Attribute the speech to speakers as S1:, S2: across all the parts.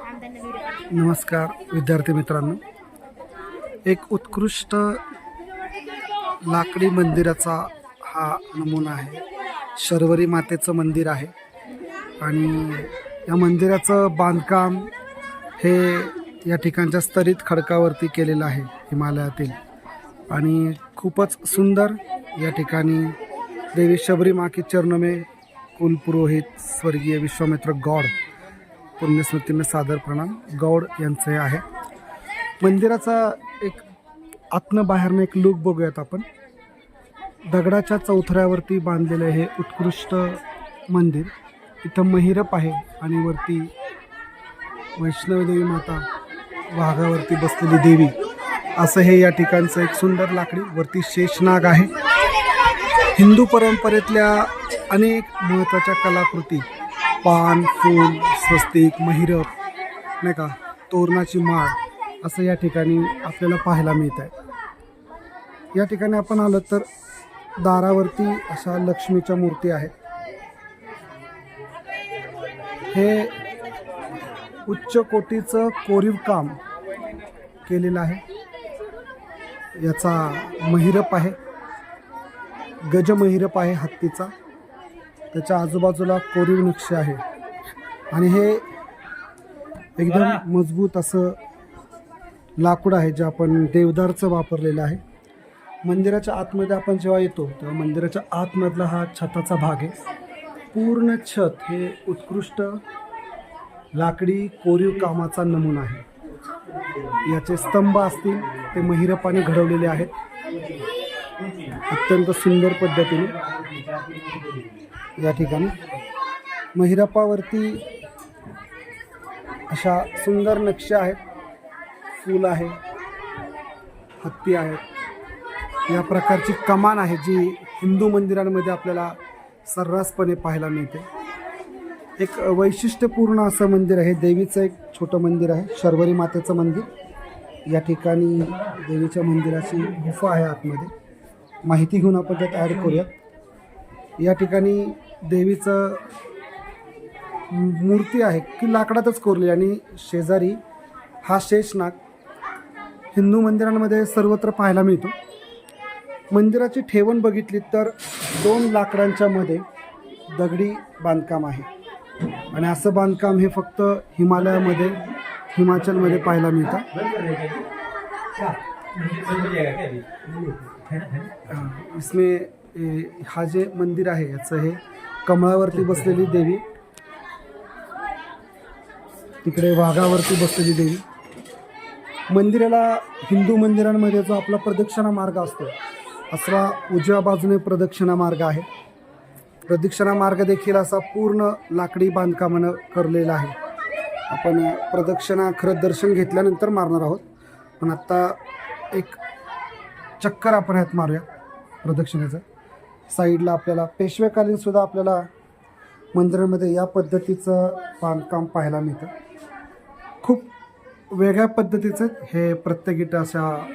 S1: नमस्कार विद्यार्थी मित्रांनो. एक उत्कृष्ट लाकडी मंदिराचा हा नमुना आहे. शर्वरी मातेचं मंदिर आहे. आणि या मंदिराचं बांधकाम हे या ठिकाणच्या स्तरित खडकावरती केलेलं आहे हिमालयातील. आणि खूपच सुंदर या ठिकाणी देवी शबरी माकी की में कुल पुरोहित स्वर्गीय विश्वामित्र गौड पुण्यस्मृतीने सादर प्रणाम. गौड यांचे आहे. मंदिराचा एक आतनं बाहेरनं एक लुक बघूयात आपण. दगडाच्या चौथऱ्यावरती बांधलेलं हे उत्कृष्ट मंदिर. इथं महिरप आहे आणि वरती वैष्णवदेवी माता वाघावरती बसलेली देवी. असं हे या ठिकाणचं एक सुंदर लाकडी वरती शेषनाग आहे. हिंदू परंपरेतल्या अनेक महत्त्वाच्या कलाकृती पान फूल स्वस्तिक महिरप नाही का? तोरणाची माळ असं या ठिकाणी आपल्याला पाहायला मिळत आहे या ठिकाणी आपण आलं तर दारावरती अशा लक्ष्मीच्या मूर्ती आहेत. हे उच्च कोटीचं कोरीव काम केलेलं आहे. याचा महिरप आहे. गजमहिरप आहे हत्तीचा. त्याच्या आजूबाजूला कोरीव नक्षी आहे. आणि हे एकदम मजबूत असं लाकूड आहे जे आपण देवदारचं वापरलेलं आहे. मंदिराच्या आतमध्ये आपण जेव्हा येतो तेव्हा मंदिराच्या आतमधला हा छताचा भाग आहे. पूर्ण छत हे उत्कृष्ट लाकडी कोरीव कामाचा नमुना आहे. याचे स्तंभ असतील ते महिरपाने घडवलेले आहेत. अत्यंत सुंदर पद्धतीने. या ठिकाणी. महिरपावरती अशा सुंदर नक्षा आहेत. फूल आहे. हत्ती आहेत या प्रकारची कमान आहे जी हिंदू मंदिरांमध्ये आपल्याला सर्रासपणे पाहायला मिळते. एक वैशिष्ट्यपूर्ण असं मंदिर आहे. देवीचं एक छोटं मंदिर आहे. शर्वरी मातेचं मंदिर. या ठिकाणी देवीच्या मंदिराची गुफा आहे आतमध्ये. माहिती घेऊन आपण त्यात ॲड करूयात. या ठिकाणी देवीचं मूर्ती आहे की लाकडातच कोरली आणि शेजारी हा शेषनाग हिंदू मंदिरांमध्ये सर्वत्र पाहायला मिळतो. मंदिराची ठेवण बघितली तर दोन लाकडांच्या मध्ये दगडी बांधकाम आहे. आणि असं बांधकाम हे फक्त हिमालयामध्ये हिमाचलमध्ये पाहायला मिळतं. इसमें हा जे मंदिर आहे याचं हे कमळावरती बसलेली देवी. तिकडे वाघावरती बसलेली देवी. मंदिराला हिंदू मंदिरांमध्ये जो आपला प्रदक्षिणा मार्ग असतो असा उजव्या बाजूने प्रदक्षिणा मार्ग आहे. प्रदक्षिणा मार्ग देखील असा पूर्ण लाकडी बांधकामानं करलेला आहे. आपण प्रदक्षिणा खरं दर्शन घेतल्यानंतर मारणार आहोत. पण आत्ता एक चक्कर आपण ह्यात मारूया प्रदक्षिणेचं. साईडला आपल्याला पेशवेकालीन सुद्धा आपल्याला मंदिरामध्ये या पद्धतीचं बांधकाम पाहायला मिळतं. खूप वेगळ्या पद्धतीचं हे प्रत्येकीट अशा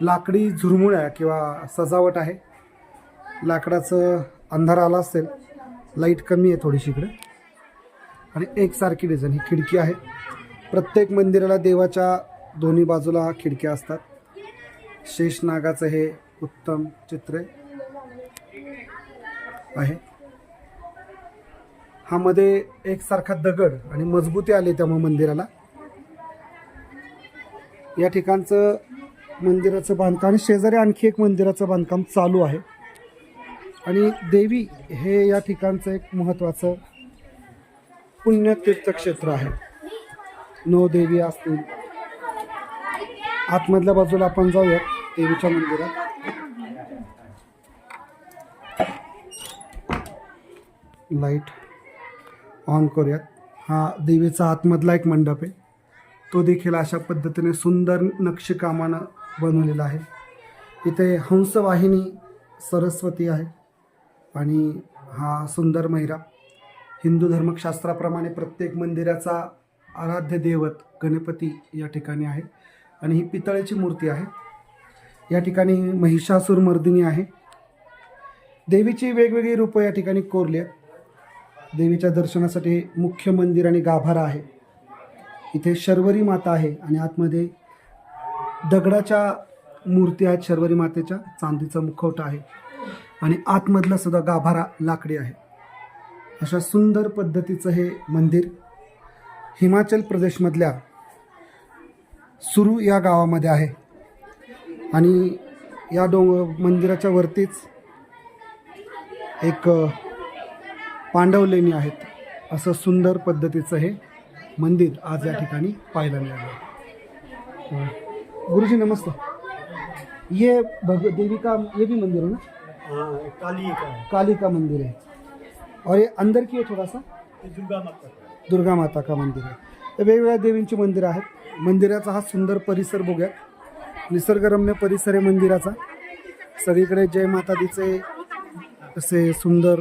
S1: लाकडी झुरमुळ्या किंवा सजावट आहे. लाकडाचं अंधार आला असेल लाइट कमी आहे थोडीशी इकडे. आणि एकसारखी डिझाईन ही खिडकी आहे. प्रत्येक मंदिराला देवाच्या दोन्ही बाजूला खिडक्या असतात. शेषनागाचं हे उत्तम चित्र आहे. हा मध्ये एकसारखा दगड आणि मजबूती आली त्यामुळे मंदिराला. या ठिकाणचं मंदिराचं बांधकाम आणि शेजारी आणखी एक मंदिराचं बांधकाम चालू आहे. आणि देवी हे या ठिकाणचं एक महत्त्वाचं पुण्यतीर्थक्षेत्र आहे. नऊ देवी असतील. आतमधल्या बाजूला आपण जाऊयात देवीच्या मंदिरात. लाइट ऑन करूयात. हा देवीचा आतमधला एक मंडप आहे. तो देखील अशा पद्धतीने सुंदर नक्षीकामानं बनवलेला आहे. इथे हंसवाहिनी सरस्वती आहे आणि हा सुंदर महिरा. हिंदू धर्मशास्त्राप्रमाणे प्रत्येक मंदिराचा आराध्य दैवत गणपती या ठिकाणी आहे आणि ही पितळेची मूर्ती आहे. या ठिकाणी महिषासूर मर्दिनी आहे. देवीची वेगवेगळी रूपं या ठिकाणी कोरली आहेत. देवीच्या दर्शनासाठी मुख्य मंदिर आणि गाभारा आहे. इथे शर्वरी माता आहे आणि आतमध्ये दगडाच्या मूर्ती आहेत. शर्वरी मातेच्या चांदीचा मुखवटा आहे. आणि आतमधला सुद्धा गाभारा लाकडी आहे. अशा सुंदर पद्धतीचं हे मंदिर हिमाचल प्रदेशमधल्या सुरू या गावामध्ये आहे. आणि या डोंग मंदिराच्या वरतीच एक अ, पांडव लेणी आहेत. असं सुंदर पद्धतीचं हे मंदिर आज या ठिकाणी पाहायला मिळालं. गुरुजी नमस्ते ये भग देवी का ये भी मंदिर है ना?
S2: हाँ काली का
S1: काली का मंदिर है और ये अंदर की है थोड़ा सा
S2: दुर्गा माता।
S1: दुर्गा माता का मंदिर आहे. वेगवेगळ्या देवींची मंदिरं आहेत. मंदिराचा हा सुंदर परिसर बघूया निसर्गरम्य परिसर आहे मंदिराचा. सगळीकडे जय माता दीचे. असे सुंदर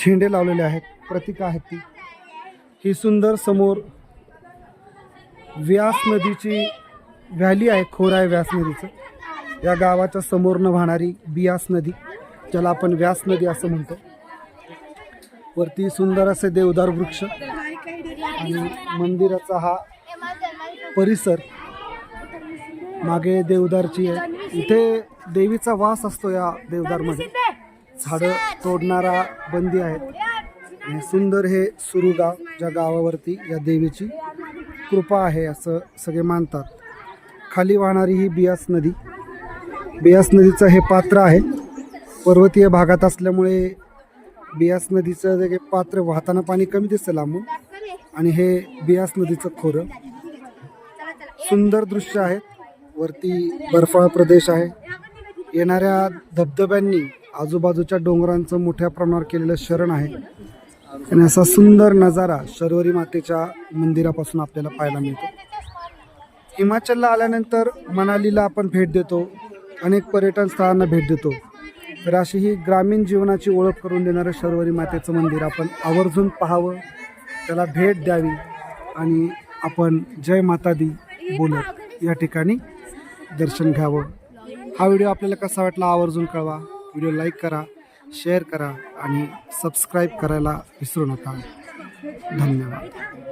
S1: झेंडे लावलेले आहेत प्रतीक आहेत ती. ही सुंदर समोर व्यास नदीची व्हॅली आहे खोर आहे व्यास नदीचं. या गावाच्या समोरनं वाहणारी बियास नदी ज्याला आपण व्यास नदी असं म्हणतो. वरती सुंदर असे देवदार वृक्ष आणि मंदिराचा हा परिसर मागे देवदारची आहे. इथे देवीचा वास असतो या देवदारमध्ये. झाडं तोडणारा बंदी आहेत. आणि सुंदर हे सुरुगाव ज्या गावावरती या देवीची कृपा आहे असं सगळे मानतात. खाली वाहणारी ही बियास नदी. बियास नदीचं हे पात्र आहे. पर्वतीय भागात असल्यामुळे बियास नदीचं जे पात्र वाहताना पाणी कमी दिसतं लांबून. आणि हे बियास नदीचं खोरं. सुंदर दृश्य आहे. वरती बर्फाळ प्रदेश आहे. येणाऱ्या धबधब्यांनी आजूबाजूच्या डोंगरांचं मोठ्या प्रमाणावर केलेलं शरण आहे. आणि असा सुंदर नजारा शर्वरी मातेच्या मंदिरापासून आपल्याला पाहायला मिळतो. हिमाचलला आल्यानंतर मनालीला आपण भेट देतो. अनेक पर्यटन स्थळांना भेट देतो. तर अशी ही ग्रामीण जीवनाची ओळख करून देणारं शर्वरी मातेचं मंदिर आपण आवर्जून पाहावं. त्याला भेट द्यावी आणि आपण जय माता दी बोलत या ठिकाणी दर्शन घ्यावं. हा व्हिडिओ आपल्याला कसा वाटला आवर्जून कळवा. व्हिडिओ लाईक करा शेअर करा आणि सबस्क्राईब करायला विसरू नका. धन्यवाद.